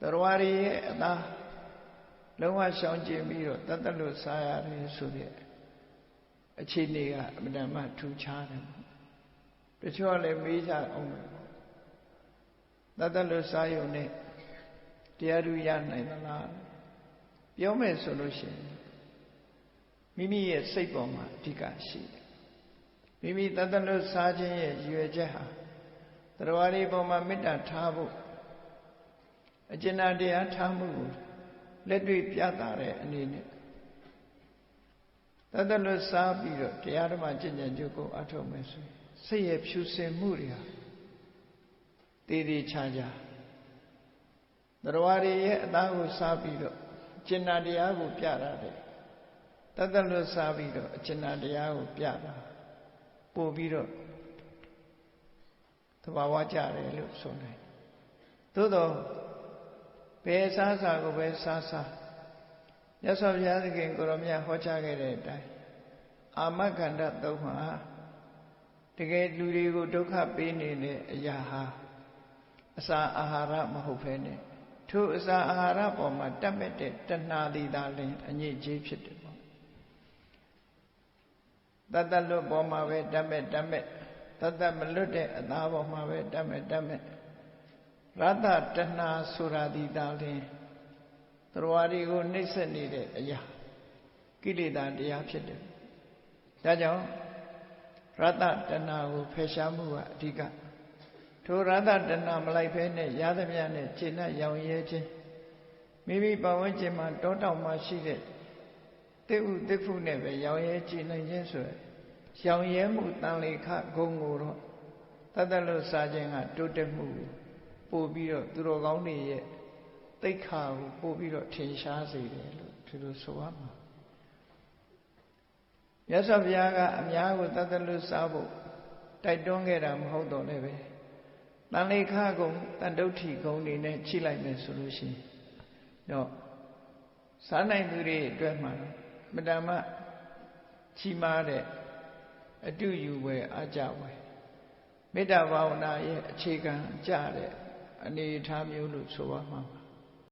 တော်ရည်ရဲ့အသားလုံးဝရှောင်ကျင်ပြီးတော့တတ်တလို့စားရတယ်ဆိုတဲ့အခြေအနေကအမှန်မှထူခြားတယ်တချို့လည်းမေးကြအောင်တတ်တလို့စားရုံနဲ့တရားဓုရနိုင်သလားပြောမယ်ဆိုလို့ရှိရင်မိမိရဲ့စိတ်ပေါ်မှာအဓိကရှိတယ်မိမိတတ်တလို့စားခြင်းရဲ့ရည်ရွယ်ချက်ဟာတရားတွေပေါ်မှာမေတ္တာထားဖို့ အကျဉ်းတရားထားမှုကိုလက်တွေ့ပြသတဲ့အနေနဲ့တသက်လွတ်စားပြီးတော့တရားဓမ္မကျင့်ကြံကြိုးကိုအထောက်မယ်ဆိုရင်စိတ်ရဲ့ဖြူစင်မှုတွေဟာတည်တည်ချာချာတရားတွေရဲ့အသားကိုစားပြီးတော့ကျင့်နာတရားကိုပြတာတဲ့တသက်လွတ်စားပြီးတော့အကျဉ်းတရားကိုပြတာပို့ပြီးတော့သဘာဝကြတယ်လို့ဆိုနိုင်သို့တော့ ဘယ်စားစားကိုပဲစားစားမြတ်စွာဘုရားသခင်ကိုရောမြတ်ဟောကြားခဲ့တဲ့အတိုင်းအာမခန္ဓာသုံးမှာတကယ်လူတွေကိုဒုက္ခပေးနေတဲ့အရာဟာအစာအာဟာရမဟုတ်ဘဲနဲ့ထိုအစာအာဟာရပေါ်မှာတတ်မဲ့တဲ့တဏှာသည်သာလင်အညစ်အကြေးဖြစ်တယ်ပေါ့တတ္တလွတ်ပေါ်မှာပဲတတ်မဲ့တတ်မဲ့တတ္တမလွတ်တဲ့အသားပေါ်မှာပဲတတ်မဲ့တတ်မဲ့ ရတ္တတဏှာဆိုတာဒီသာလင်သရဝါတွေကိုနှိမ့်ဆက်နေတဲ့အရာကိလေသာတရားဖြစ်တယ်ဒါကြောင့်ရတ္တတဏှာကိုဖယ်ရှားမှုကအဓိကထိုရတ္တတဏှာမလိုက်ဖဲနဲ့ရသမျှနဲ့ခြေနဲ့ရောင်ရဲခြင်းမိမိပတ်ဝန်းကျင်မှာတောတောင်မှာရှိတဲ့တိဥတိဖုနဲ့ပဲရောင်ရဲကြည်နိုင်ခြင်းဆိုရယ်ရောင်ရဲမှုတန်လေခဂုံကိုတော့တတ်တလို့စားခြင်းကတိုးတက်မှု ပို့ပြီးတော့သူတော်ကောင်းတွေရဲ့တိတ်ခါကိုပို့ပြီးတော့ထင်ရှားစေတယ်လို့ဒီလိုဆိုရမှာမြတ်စွာဘုရားကအများကိုတတ်တလို့စားဖို့တိုက်တွန်းခဲ့တာမဟုတ်တော့လည်းပဲတန်လေခကုံတန်တုဋ္ဌိကုံနေနဲ့ချိလိုက်မယ်ဆိုလို့ရှိရင်တော့စားနိုင်သူတွေအတွက်မှာမတမချီးမားတဲ့အတုယူဝယ်အကြဝယ်မေတ္တာဘာဝနာရဲ့အခြေခံကြတဲ့ အနေအထားမျိုးလို့ဆိုပါမှာပါ